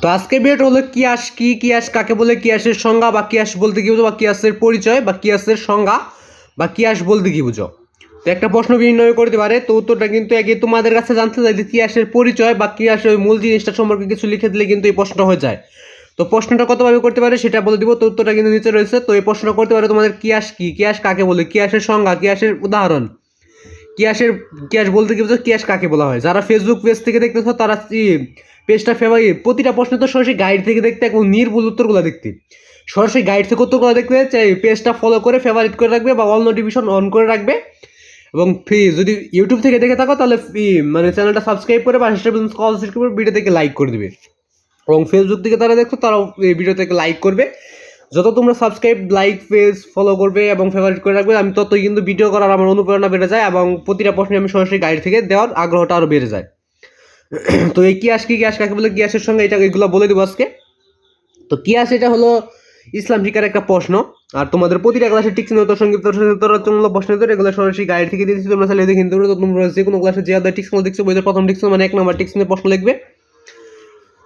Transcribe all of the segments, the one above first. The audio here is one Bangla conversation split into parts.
তো আজকে ভিডিওটা হলো কিয়াস, কি কিয়াস, কাকে বলে কিয়াসের সংজ্ঞা, বা কিয়াস বলতে কি বুঝো, বা কিয়াসের পরিচয়, বা কিয়াসের সংজ্ঞা, বা কিয়াস বলতে কি বুঝো? তো একটা প্রশ্ন বিনিময় করতে পারে, তো উত্তরটা কিন্তু আগে তোমাদের কাছে জানতে চাই যে কিয়াসের পরিচয়, বা কিয়াসের মূল জিনিসটা সম্পর্কে কিছু লিখে দিলে কিন্তু এই প্রশ্নটা হয়ে যায়। তো প্রশ্নটা কতভাবে করতে পারে সেটা বলে দিব, তো উত্তরটা কিন্তু নিচে রয়েছে। তো এই প্রশ্নটা করতে পারে তোমাদের কিয়াস কি, কিয়াস কাকে বলে, কিয়াসের সংজ্ঞা, কিয়াসের উদাহরণ। কিয়াসের, কিয়াস বলতে কি বুঝো, কিয়াস কাকে বলা হয়? যারা ফেসবুক পেজ থেকে দেখতেছো, তারা পেজটা ফেভারিট প্রতিটা প্রশ্ন তো সরাসরি গাইড থেকে দেখতে এবং নির্ভুল উত্তরগুলো দেখতে। সরাসরি গাইড থেকে উত্তরগুলো দেখতে চাই পেজটা ফলো করে ফেভারিট করে রাখবে বা অল নোটিফিকেশন অন করে রাখবে। এবং ফি যদি ইউটিউব থেকে দেখে থাকো তাহলে মানে চ্যানেলটা সাবস্ক্রাইব করে বা কল করে ভিডিও থেকে লাইক করে দিবে। এবং ফেসবুক থেকে তারা দেখছ তারাও এই ভিডিও থেকে লাইক করবে। যত তোমরা সাবস্ক্রাইব লাইক পেজ ফলো করবে এবং ফেভারিট করে রাখবে, আমি ততই কিন্তু ভিডিও করার আমার অনুপ্রেরণা বেড়ে যায় এবং প্রতিটা প্রশ্নে আমি সরাসরি গাইড থেকে দেওয়ার আগ্রহটা আরও বেড়ে যায়। তো এই কিয়াস কি কিয়াস? কাকে বলে কিয়াসের সঙ্গে? এটা এগুলো বলে দেবো আজকে। তো কিয়াস এটা হলো ইসলাম শিকার একটা প্রশ্ন। আর তোমাদের প্রতিটা ক্লাসে টিকস নিহত সংগীত রচনামূলক প্রশ্ন তো এগুলো সরাসরি গাইড থেকে দিয়েছি। তোমরা চাইলে দেখে নিতে পারো। তোমরা যে কোনো ক্লাসে যে আদার টিক্স দেখছ বইদের প্রথম টিক্স মানে এক নম্বর টিক্স নিয়ে প্রশ্ন লিখবে।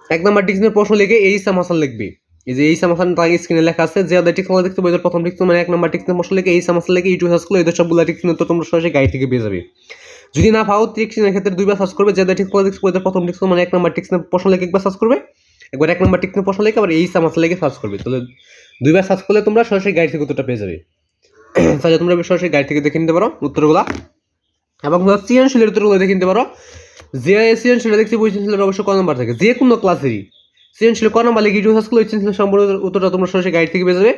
এক নম্বর টিক্স নিয়ে প্রশ্ন লিখে এই সামাসাল লিখবে। এই যে এই সামাসাল তার স্ক্রিনে লেখা আছে, যে আদার টিক্স দেখছ বইদের প্রথম টিক্স মানে এক নম্বর টিক্স নিয়ে প্রশ্ন লিখে এই সামাসাল লিখে ইউটিউব করলে এদের সবগুলো টিক্স নিয়ে তো তোমরা সরাসরি গাইড থেকে পেয়ে যাবে। যদি না পাও টিক্সিনের ক্ষেত্রে দুইবার সার্চ করবে যেটা ঠিক টিক্স বইতে প্রথম টিক্স মানে এক নম্বর টিক্স প্রশ্ন লিখে একবার সার্চ করবে, একবার এক নম্বর টিক্স প্রশ্ন লিখে, আবার এই সামাস লিখে সার্চ করবে। তাহলে দুইবার সার্চ করলে তোমরা সরাসরি গাইড থেকে উত্তরটা পেয়ে যাবে। তাহলে তোমরা সরাসরি গাইড থেকে দেখে নিতে পারো উত্তরগুলো। এবং সৃজনশীলের উত্তরগুলো দেখে নিতে পারো। যে সৃজনশীল দেখছি বই সৃজনশীলের অবশ্য ক নম্বর থাকে। যে কোনো ক্লাসেরই সৃজনশীল ক নম্বর লিখে, ইউটিউব সার্চ করলে সৃজনশীল সম্পূর্ণ উত্তরটা তোমরা সরাসরি গাইড থেকে পেয়ে যাবে।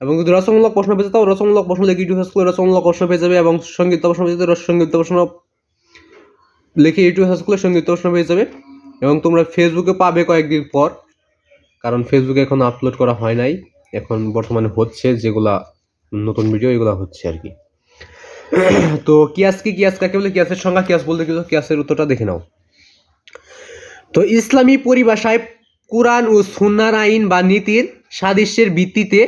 এবং যদি রসমূলক প্রশ্ন পেয়ে যাও রসমূলক প্রশ্ন লিখে ইউটিউব সার্চ করলে রসমূলক প্রশ্ন পেয়ে যাবে এবং সংগীত প্রশ্ন পেয়ে যাবে সংগীত প্রশ্ন লিখে ইউটিউব সার্চ করলে সংগীত প্রশ্ন পেয়ে যাবে এবং তোমরা ফেসবুকে পাবে কয়েকদিন পর, কারণ ফেসবুকে এখন আপলোড করা হয় নাই। এখন বর্তমানে হচ্ছে যেগুলা নতুন ভিডিও এগুলো হচ্ছে আর কি। তো কিয়াস কি কিয়াস কাকে বলে? কিয়াসের সংখ্যা কিয়াস বলতে গেলে কিয়াসের উত্তরটা দেখে নাও। তো ইসলামী পরিভাষায় কোরআন ও সুন্নার আইন বা নীতির সাদৃশ্যের ভিত্তিতে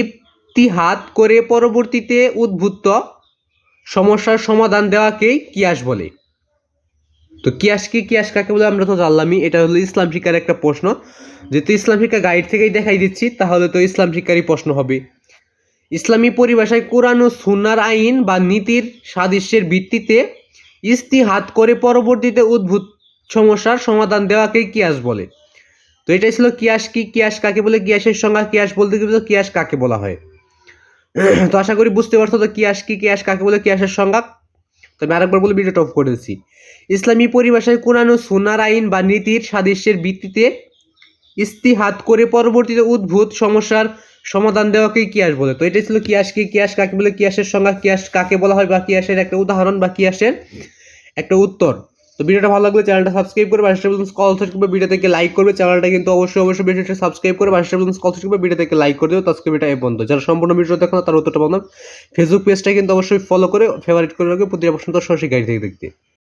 ইতিহাদ করে পরবর্তীতে উদ্ভূত সমস্যার সমাধান দেওয়াকেই কিয়াস বলে। তো কিয়াস কি কিয়াস কাকে বলে আমরা তো জানলামই, এটা হলো ইসলাম শিক্ষার একটা প্রশ্ন। যেহেতু ইসলাম শিক্ষা গাইড থেকেই দেখাই দিচ্ছি, তাহলে তো ইসলাম শিক্ষারই প্রশ্ন হবে। ইসলামী পরিভাষায় কোরআন ও সুন্নার আইন বা নীতির সাদৃশ্যের ভিত্তিতে ইস্তিহাত করে পরবর্তীতে উদ্ভূত সমস্যার সমাধান দেওয়াকেই কিয়াস বলে। তো এটাই ছিল কিয়াস কি, কিয়াস কাকে বলে? কিয়াসের সংজ্ঞা কিয়াস বলতে গেলে কিয়াস কাকে বলা হয়। তো আশা করি বুঝতে পারছ তো কিয়াস কি, কিয়াস কাকে বলে? কিয়াসের সংজ্ঞা। তো আমি আরেকবার বলে ভিডিওটা অফ করে দিচ্ছি। ইসলামী পরিভাষায় কোরআন ও সুনার আইন বা নীতির সাদৃশ্যের ভিত্তিতে ইস্তিহাত করে পরবর্তীতে উদ্ভূত সমস্যার সমাধান দেওয়াকেই কিয়াস বলে। তো এটাই ছিল কিয়াস কি, কিয়াস কাকে বলে? কিয়াসের সংজ্ঞা কিয়াস কাকে বলা হয় বা কিয়াসের একটা উদাহরণ বা কিয়াসের একটা উত্তর। তো ভিডিওটা ভালো লাগলে চ্যানেলটা সাবস্ক্রাইব করে বাসটা কল সার্চ করবে ভিডিও থেকে লাইক করবে। চ্যানেলটা কিন্তু অবশ্যই অবশ্যই ভিডিওটা সাবস্ক্রাইব করে বাসটা কল সার্চ করবে ভিডিও থেকে লাইক করে দেবে তাজকে ভিডিও এ বন্ধ যারা সম্পূর্ণ ভিডিও দেখো না, তার উত্তরটা বন্ধ ফেসবুক পেজটা কিন্তু অবশ্যই ফলো করে ফেভারিট করে রাখবে প্রতিটা প্রশ্ন তো সরাসরি গাড়ি থেকে দেখতে।